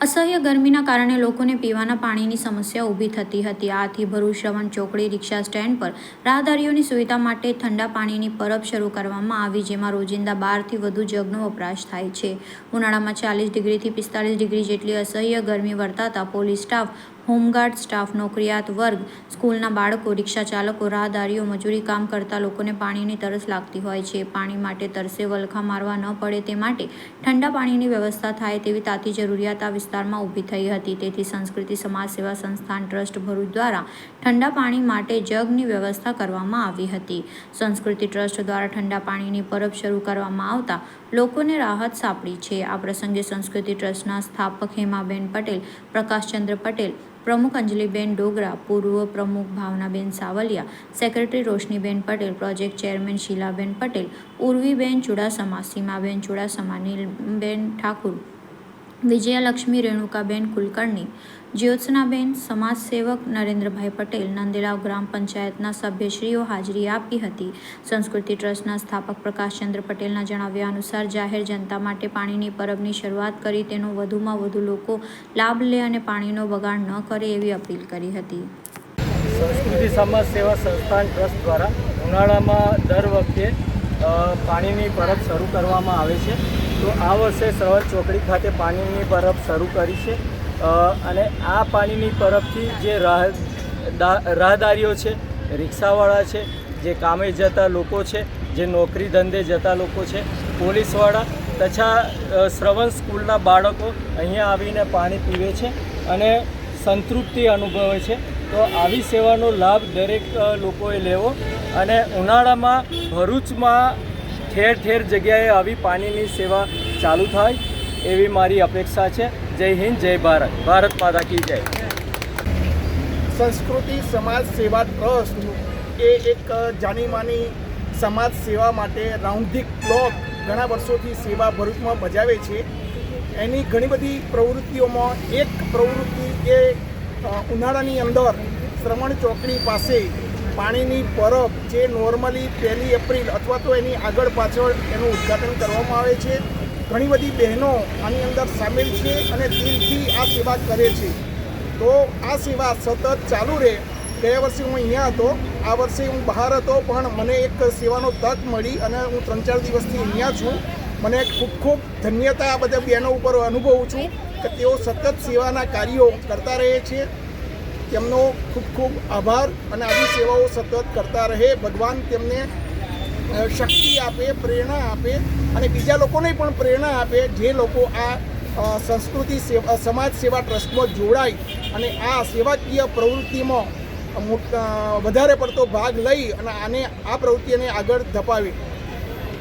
અસહ્ય ગરમીના કારણે લોકોને પીવાના પાણીની સમસ્યા ઊભી થતી હતી. આથી ભરૂચ, શ્રવણ ચોકડી, રિક્ષા સ્ટેન્ડ પર રાહદારીઓની સુવિધા માટે ઠંડા પાણીની પરબ શરૂ કરવામાં આવી, જેમાં રોજિંદા બારથી વધુ જગનો વપરાશ થાય છે. ઉનાળામાં ચાલીસ ડિગ્રીથી પિસ્તાલીસ ડિગ્રી જેટલી અસહ્ય ગરમી વર્તાતા police staff home guard staff, નોકરિયાત વર્ગ, સ્કૂલના બાળકો, રિક્ષા ચાલકો, રાહદારીઓ, મજૂરી કામ કરતા લોકોને પાણીની તરસ લાગતી હોય છે. પાણી માટે તરસે વલખા મારવા ન પડે તે માટે ઠંડા પાણીની વ્યવસ્થા થાય તેવી તાતી જરૂરિયાત આ વિસ્તારમાં ઊભી થઈ હતી. તેથી સંસ્કૃતિ સમાજ સેવા સંસ્થાન ટ્રસ્ટ ભરૂચ દ્વારા ઠંડા પાણી માટે જગની વ્યવસ્થા કરવામાં આવી હતી. સંસ્કૃતિ ટ્રસ્ટ દ્વારા ઠંડા પાણીની પરબ શરૂ કરવામાં આવતા લોકોને રાહત સાંપડી છે. આ પ્રસંગે સંસ્કૃતિ ટ્રસ્ટના સ્થાપક હેમાબેન પટેલ, પ્રકાશચંદ્ર પટેલ પ્રમુખ અંજલિબેન ડોગરા, પૂર્વ પ્રમુખ Bhavnaben Savaliya, secretary Roshniben Patel, project chairman Shilaben Patel, Urviben Chudasama, Seemaben Chudasama, Neelben Thakur Vijaylakshmi Renukaben Kulkarni, Jyotsnaben, સમાજસેવક Narendrabhai Patel, Nandelav ગ્રામ પંચાયતના સભ્યશ્રીઓ હાજરી આપી હતી. સંસ્કૃતિ ટ્રસ્ટના સ્થાપક પ્રકાશચંદ્ર પટેલના જણાવ્યા અનુસાર, જાહેર જનતા માટે પાણીની પરબની શરૂઆત કરી તેનો વધુમાં વધુ લોકો લાભ લે અને પાણીનો બગાડ ન કરે એવી અપીલ કરી હતી. સંસ્કૃતિ સમાજ સેવા સંસ્થાન ટ્રસ્ટ દ્વારા ઉનાળામાં દર વખતે પાણીની પરબ શરૂ કરવામાં આવે છે. તો આ વર્ષે શ્રવણ ચોકડી ખાતે પાણીની પરબ શરૂ કરી છે. અને આ પાણીની પરબથી જે રાહ રાહદારીઓ છે, રિક્ષાવાળા છે, જે કામે જતા લોકો છે, જે નોકરી ધંધે જતા લોકો છે, પોલીસવાળા તથા શ્રવણ સ્કૂલના બાળકો અહીંયા આવીને પાણી પીવે છે અને સંતૃપ્તિ અનુભવે છે. તો આવી સેવાનો લાભ દરેક લોકોએ લેવો અને ઉનાળામાં ભરૂચમાં ઠેર ઠેર જગ્યાએ આવી પાણીની સેવા ચાલુ થાય એવી મારી અપેક્ષા છે. જય હિન્દ, જય ભારત. ભારત માતા કી જય. સંસ્કૃતિ સમાજ સેવા ટ્રસ્ટ એ એક જાનીમાની સમાજ સેવા માટે રાઉન્ડિક ક્લોક ઘણા વર્ષોથી સેવા ભરૂચમાં બજાવે છે. એની ઘણી બધી પ્રવૃત્તિઓમાં એક પ્રવૃત્તિ એ ઉનાળાની અંદર શ્રવણ ચોકડી પાસે પાણીની પરબ જે નોર્મલી પહેલી એપ્રિલ અથવા તો એની આગળ પાછળ એનું ઉદ્ઘાટન કરવામાં આવે છે. ઘણી બધી બહેનો આની અંદર સામેલ છે અને દિલથી આ સેવા કરે છે. તો આ સેવા સતત ચાલુ રહે. ગયા વર્ષે હું અહીંયા હતો. આ વર્ષે હું બહાર હતો, પણ મને એક સેવાનો તક મળી અને હું ત્રણ ચાર દિવસથી અહીંયા છું. મને ખૂબ ખૂબ ધન્યતા આ બધા બહેનો ઉપર અનુભવું છું કે તેઓ સતત સેવાના કાર્યો કરતા રહે છે. તેમનો ખૂબ ખૂબ આભાર અને આવી સેવાઓ સતત કરતા રહે. ભગવાન તેમને શક્તિ આપે, પ્રેરણા આપે અને બીજા લોકોને પણ પ્રેરણા આપે. જે લોકો આ સંસ્કૃતિ સેવા સમાજ સેવા ટ્રસ્ટમાં જોડાય અને આ સેવાકીય પ્રવૃત્તિમાં વધારે પડતો ભાગ લઈ અને આને, આ પ્રવૃત્તિને આગળ ધપાવે.